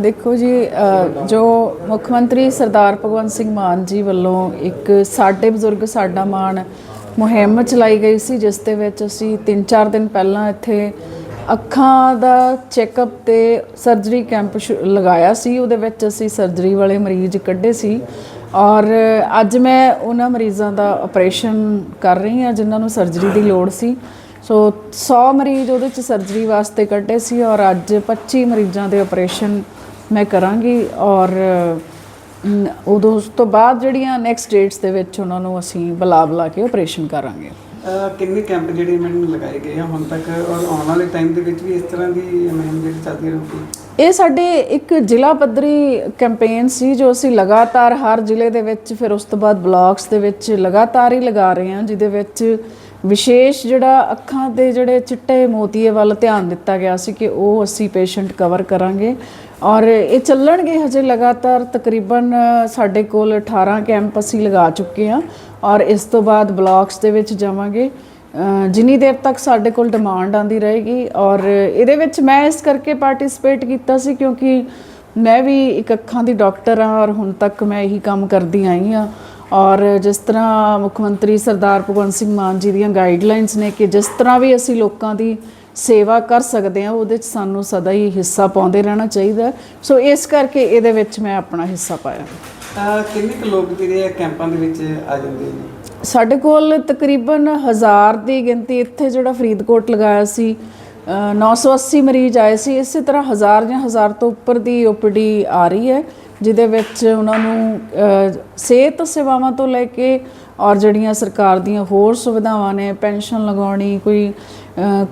ਦੇਖੋ ਜੀ ਜੋ ਮੁੱਖ ਮੰਤਰੀ ਸਰਦਾਰ ਭਗਵੰਤ ਸਿੰਘ ਮਾਨ ਜੀ ਵੱਲੋਂ ਇੱਕ ਸਾਡੇ ਬਜ਼ੁਰਗ, ਸਾਡਾ ਮਾਣ ਮੁਹਿੰਮ ਚਲਾਈ ਗਈ ਸੀ, ਜਿਸ ਦੇ ਵਿੱਚ ਅਸੀਂ 3-4 ਦਿਨ ਪਹਿਲਾਂ ਇੱਥੇ ਅੱਖਾਂ ਦਾ ਚੈੱਕਅਪ ਤੇ ਸਰਜਰੀ ਕੈਂਪ ਸ਼ੁ- ਲਗਾਇਆ ਸੀ। ਉਹਦੇ ਵਿੱਚ ਅਸੀਂ ਸਰਜਰੀ ਵਾਲੇ ਮਰੀਜ਼ ਕੱਢੇ ਸੀ ਔਰ ਅੱਜ ਮੈਂ ਉਹਨਾਂ ਮਰੀਜ਼ਾਂ ਦਾ ਆਪਰੇਸ਼ਨ ਕਰ ਰਹੀ ਹਾਂ, ਜਿਨ੍ਹਾਂ ਨੂੰ ਸਰਜਰੀ ਦੀ ਲੋੜ ਸੀ। ਸੋ 100 ਮਰੀਜ਼ ਉਹਦੇ ਚ ਸਰਜਰੀ ਵਾਸਤੇ ਕੱਢੇ ਸੀ ਔਰ ਅੱਜ 25 ਮਰੀਜ਼ਾਂ ਦੇ ਆਪਰੇਸ਼ਨ ਮੈਂ ਕਰਾਂਗੀ ਔਰ ਉਦੋਂ ਉਸ ਤੋਂ ਬਾਅਦ ਜਿਹੜੀਆਂ ਨੈਕਸਟ ਡੇਟਸ ਦੇ ਵਿੱਚ ਉਹਨਾਂ ਨੂੰ ਅਸੀਂ ਬੁਲਾ ਬੁਲਾ ਕੇ ਆਪਰੇਸ਼ਨ ਕਰਾਂਗੇ। ਕਿੰਨੇ ਕੈਂਪ ਜਿਹੜੇ ਮੈਨੂੰ ਲਗਾਏ ਗਏ ਆ ਹੁਣ ਤੱਕ ਔਰ ਆਉਣ ਵਾਲੇ ਟਾਈਮ ਦੇ ਵਿੱਚ ਵੀ ਇਸ ਤਰ੍ਹਾਂ ਦੀ ਮੁਹਿੰਮ ਜਿਹੜੀ ਚੱਲਦੀ ਰਹੂਗੀ? ਇਹ ਸਾਡੇ ਇੱਕ ਜ਼ਿਲ੍ਹਾ ਪੱਧਰੀ ਕੈਂਪੇਨ ਸੀ ਜੋ ਅਸੀਂ ਲਗਾਤਾਰ ਹਰ ਜ਼ਿਲ੍ਹੇ ਦੇ ਵਿੱਚ ਫਿਰ ਉਸ ਤੋਂ ਬਾਅਦ ਬਲਾਕਸ ਦੇ ਵਿੱਚ ਲਗਾਤਾਰ ਹੀ ਲਗਾ ਰਹੇ ਹਾਂ ਜਿਹਦੇ ਵਿੱਚ ਵਿਸ਼ੇਸ਼ ਜਿਹੜਾ ਅੱਖਾਂ ਦੇ ਜਿਹੜੇ ਚਿੱਟੇ ਮੋਤੀਏ ਵੱਲ ਧਿਆਨ ਦਿੱਤਾ ਗਿਆ ਸੀ ਕਿ ਉਹ ਅਸੀਂ ਪੇਸ਼ੈਂਟ ਕਵਰ ਕਰਾਂਗੇ। ਔਰ ਇਹ ਚੱਲਣਗੇ ਹਜੇ ਲਗਾਤਾਰ ਤਕਰੀਬਨ ਸਾਡੇ ਕੋਲ 18 ਕੈਂਪ ਅਸੀਂ ਲਗਾ ਚੁੱਕੇ ਹਾਂ ਔਰ ਇਸ ਤੋਂ ਬਾਅਦ ਬਲਾਕਸ ਦੇ ਵਿੱਚ ਜਾਵਾਂਗੇ। ਜਿੰਨੀ ਦੇਰ ਤੱਕ ਸਾਡੇ ਕੋਲ ਡਿਮਾਂਡ ਆਂਦੀ ਰਹੇਗੀ ਔਰ ਇਹਦੇ ਵਿੱਚ ਮੈਂ ਇਸ ਕਰਕੇ ਪਾਰਟਿਸਿਪੇਟ ਕੀਤਾ ਸੀ ਕਿਉਂਕਿ ਮੈਂ ਵੀ ਇੱਕ ਅੱਖਾਂ ਦੀ ਡਾਕਟਰ ਹਾਂ ਔਰ ਹੁਣ ਤੱਕ ਮੈਂ ਇਹੀ ਕੰਮ ਕਰਦੀ ਆਈ ਹਾਂ। ਔਰ ਜਿਸ ਤਰ੍ਹਾਂ ਮੁੱਖ ਮੰਤਰੀ ਸਰਦਾਰ ਭਗਵੰਤ ਸਿੰਘ ਮਾਨ ਜੀ ਦੀਆਂ ਗਾਈਡਲਾਈਨਸ ਨੇ ਕਿ ਜਿਸ ਤਰ੍ਹਾਂ ਵੀ ਅਸੀਂ ਲੋਕਾਂ ਦੀ ਸੇਵਾ ਕਰ ਸਕਦੇ ਹਾਂ ਉਹਦੇ 'ਚ ਸਾਨੂੰ ਸਦਾ ਹੀ ਹਿੱਸਾ ਪਾਉਂਦੇ ਰਹਿਣਾ ਚਾਹੀਦਾ। ਸੋ ਇਸ ਕਰਕੇ ਇਹਦੇ ਵਿੱਚ ਮੈਂ ਆਪਣਾ ਹਿੱਸਾ ਪਾਇਆ। ਕਿੰਨੇ ਕੁ ਲੋਕ ਜਿਹੜੇ ਆ ਕੈਂਪਾਂ ਦੇ ਵਿੱਚ ਆ ਜਾਂਦੇ ਨੇ? ਸਾਡੇ ਕੋਲ ਤਕਰੀਬਨ 1000 ਦੀ ਗਿਣਤੀ ਇੱਥੇ ਜਿਹੜਾ ਫਰੀਦਕੋਟ ਲਗਾਇਆ ਸੀ ਅ, 980 ਮਰੀਜ਼ ਆਏ ਸੀ। ਇਸੇ ਤਰ੍ਹਾਂ 1000 ਜਾਂ 1000 ਤੋਂ ਉੱਪਰ ਦੀ ਓਪੀਡੀ ਆ ਰਹੀ ਹੈ। ਜਿਹਦੇ ਵਿੱਚ ਉਹਨਾਂ ਨੂੰ ਸਿਹਤ ਸੇਵਾਵਾਂ ਤੋਂ ਲੈ ਕੇ ਔਰ ਜਿਹੜੀਆਂ ਸਰਕਾਰ ਦੀਆਂ ਹੋਰ ਸੁਵਿਧਾਵਾਂ ਨੇ ਪੈਨਸ਼ਨ ਲਗਾਉਣੀ ਕੋਈ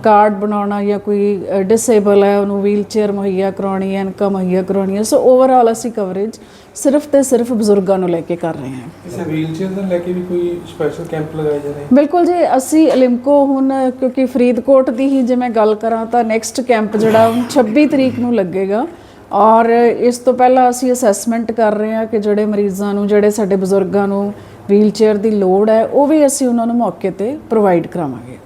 ਕਾਰਡ ਬਣਾਉਣਾ ਜਾਂ ਕੋਈ ਡਿਸੇਬਲ ਹੈ ਉਹਨੂੰ ਵੀਲ ਚੇਅਰ ਮੁਹੱਈਆ ਕਰਾਉਣੀ ਹੈ ਇਨਕਮ ਮੁਹੱਈਆ ਕਰਾਉਣੀ ਹੈ ਸੋ ਓਵਰਆਲ ਅਸੀਂ ਕਵਰੇਜ ਸਿਰਫ ਤੇ ਸਿਰਫ ਬਜ਼ੁਰਗਾਂ ਨੂੰ ਲੈ ਕੇ ਕਰ ਰਹੇ ਹਾਂ। ਕਿਸੇ ਵੀਲਚੇਅਰ ਦਾ ਲੈ ਕੇ ਵੀ ਕੋਈ ਸਪੈਸ਼ਲ ਕੈਂਪ ਲਗਾਏ ਜਾ ਰਹੇ ਬਿਲਕੁਲ ਜੀ ਅਸੀਂ ਅਲਿਮਕੋ ਹੁਣ ਕਿਉਂਕਿ ਫਰੀਦਕੋਟ ਦੀ ਹੀ ਜੇ ਮੈਂ ਗੱਲ ਕਰਾਂ ਤਾਂ ਨੈਕਸਟ ਕੈਂਪ ਜਿਹੜਾ ਉਹ 26 ਤਰੀਕ ਨੂੰ ਲੱਗੇਗਾ। ਔਰ ਇਸ ਤੋਂ ਪਹਿਲਾਂ ਅਸੀਂ ਅਸੈਸਮੈਂਟ ਕਰ ਰਹੇ ਹਾਂ ਕਿ ਜਿਹੜੇ ਮਰੀਜ਼ਾਂ ਨੂੰ, ਜਿਹੜੇ ਸਾਡੇ ਬਜ਼ੁਰਗਾਂ ਨੂੰ ਵੀਲਚੇਅਰ ਦੀ ਲੋੜ ਹੈ, ਉਹ ਵੀ ਅਸੀਂ ਉਹਨਾਂ ਨੂੰ ਮੌਕੇ ਤੇ ਪ੍ਰੋਵਾਈਡ ਕਰਾਵਾਂਗੇ।